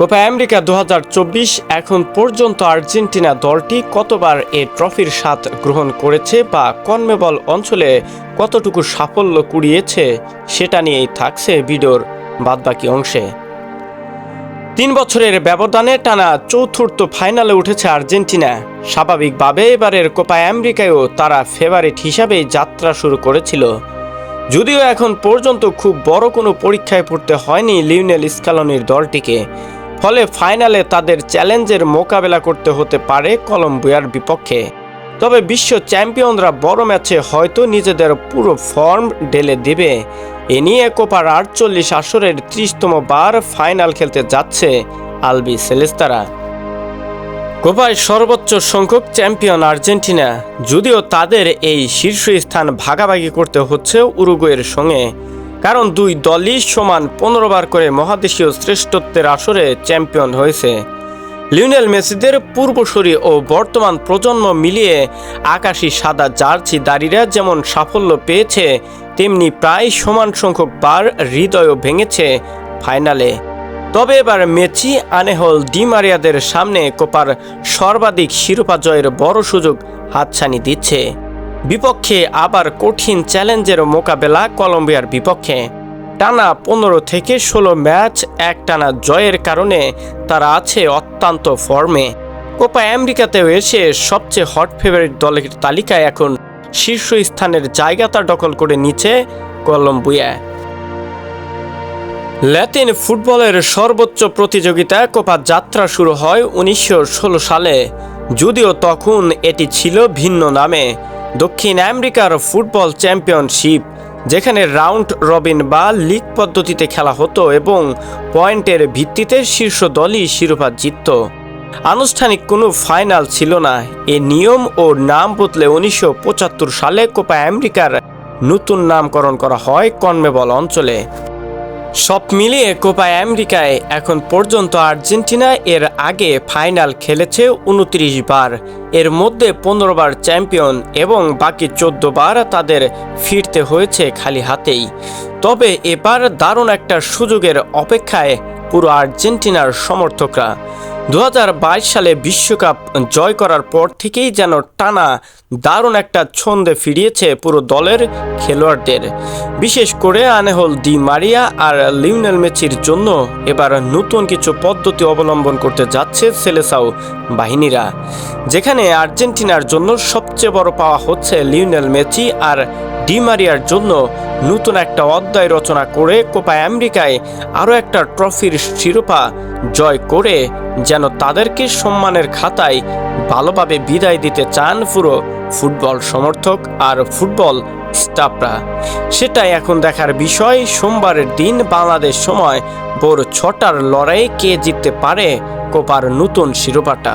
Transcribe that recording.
Copa America দু হাজার চব্বিশ এখন পর্যন্ত আর্জেন্টিনা দলটি কতবার এ ট্রফির স্বাদ গ্রহণ করেছে বা কনমেবল অঞ্চলে কতটুকু সাফল্য কুড়িয়েছে, সেটা নিয়েই থাকছে ভিডিওর বাদবাকি অংশে। তিন বছরের ব্যবধানে টানা চতুর্থ ফাইনালে উঠেছে আর্জেন্টিনা। স্বাভাবিকভাবে এবারের কোপা আমেরিকায়ও তারা ফেভারিট হিসাবেই যাত্রা শুরু করেছিল। যদিও এখন পর্যন্ত খুব বড় কোনো পরীক্ষায় পড়তে হয়নি লিওনেল স্কালনির দলটিকে। ফলে ফাইনালে তাদের চ্যালেঞ্জের মোকাবেলা করতে হতে পারে কলম্বিয়ার বিপক্ষে। তবে বিশ্ব চ্যাম্পিয়নরা বড় ম্যাচে হয়তো নিজেদের পুরো ফর্ম ঢেলে দেবে। এ নিয়ে কোপার আটচল্লিশ আসরের ত্রিশতম বার ফাইনাল খেলতে যাচ্ছে আলবি সেলেস্তারা। কোপায় সর্বোচ্চ সংখ্যক চ্যাম্পিয়ন আর্জেন্টিনা, যদিও তাদের এই শীর্ষস্থান ভাগাভাগি করতে হচ্ছে উরুগুয়ের সঙ্গে। কারণ দুই দলই সমান পনেরো বার করে মহাদেশীয় শ্রেষ্ঠত্বের আসরে চ্যাম্পিয়ন হয়েছে। লিওনেল মেসিদের পূর্বসূরি ও বর্তমান প্রজন্ম মিলিয়ে আকাশি সাদা জার্সিদারিরা যেমন সাফল্য পেয়েছে, তেমনি প্রায় সমান সংখ্যক বার হৃদয়ও ভেঙেছে ফাইনালে। তবে এবার মেচি আনেহল ডিমারিয়াদের সামনে কোপার সর্বাধিক শিরোপা জয়ের বড় সুযোগ হাতছানি দিচ্ছে। বিপক্ষে আবার কঠিন চ্যালেঞ্জের মোকাবেলা কলম্বিয়ার বিপক্ষে। টানা পনেরো থেকে ষোলো ম্যাচ এক টানা জয়ের কারণে তারা আছে অত্যন্ত ফর্মে। কোপা আমেরিকাতেও এসে সবচেয়ে হট ফেভারিট দলের তালিকায় এখন শীর্ষস্থানের জায়গাটা দখল করে নিচ্ছে কলম্বিয়া। ল্যাটিন ফুটবলের সর্বোচ্চ প্রতিযোগিতা কোপা যাত্রা শুরু হয় উনিশশো ষোলো সালে, যদিও তখন এটি ছিল ভিন্ন নামে। দক্ষিণ আমেরিকার ফুটবল চ্যাম্পিয়নশিপ, যেখানে রাউন্ড রবিন বা লিগ পদ্ধতিতে খেলা হতো এবং পয়েন্টের ভিত্তিতে শীর্ষ দলই শিরোপা জিতত। আনুষ্ঠানিক কোনো ফাইনাল ছিল না। এ নিয়ম ও নাম বদলে উনিশশো পঁচাত্তর সালে কোপা আমেরিকার নতুন নামকরণ করা হয় কনমেবল অঞ্চলে। সব মিলিয়ে কোপা আমেরিকায় এখন পর্যন্ত আর্জেন্টিনা এর আগে ফাইনাল খেলেছে উনত্রিশ বার। এর মধ্যে পনেরো বার চ্যাম্পিয়ন এবং বাকি চোদ্দ বার তাদের ফিরতে হয়েছে খালি হাতেই। তবে এবার দারুণ একটা সুযোগের অপেক্ষায় পুরো আর্জেন্টিনার সমর্থকরা। দু হাজার বাইশ সালে বিশ্বকাপ জয় করার পর থেকেই যেন টানা দারুণ একটা ছন্দে ফিরিয়েছে পুরো দলের খেলোয়াড়দের। বিশেষ করে আনেহল দি মারিয়া আর লিওনেল মেসির জন্য এবার নতুন কিছু পদ্ধতি অবলম্বন করতে যাচ্ছে সেলেসাও বাহিনীরা। যেখানে আর্জেন্টিনার জন্য সবচেয়ে বড় পাওয়া হচ্ছে লিওনেল মেসি আর ডিমারিয়ার জন্য নতুন একটা অধ্যায় রচনা করে কোপা আমেরিকায় আরও একটা ট্রফির শিরোপা জয় করে যেন তাদেরকে সম্মানের খাতায় ভালোভাবে বিদায় দিতে চান পুরো ফুটবল সমর্থক আর ফুটবল স্টাফরা। সেটাই এখন দেখার বিষয়। সোমবারের দিন বাংলাদেশ সময় ভোর ছটার লড়াইয়ে কে জিততে পারে কোপার নতুন শিরোপাটা?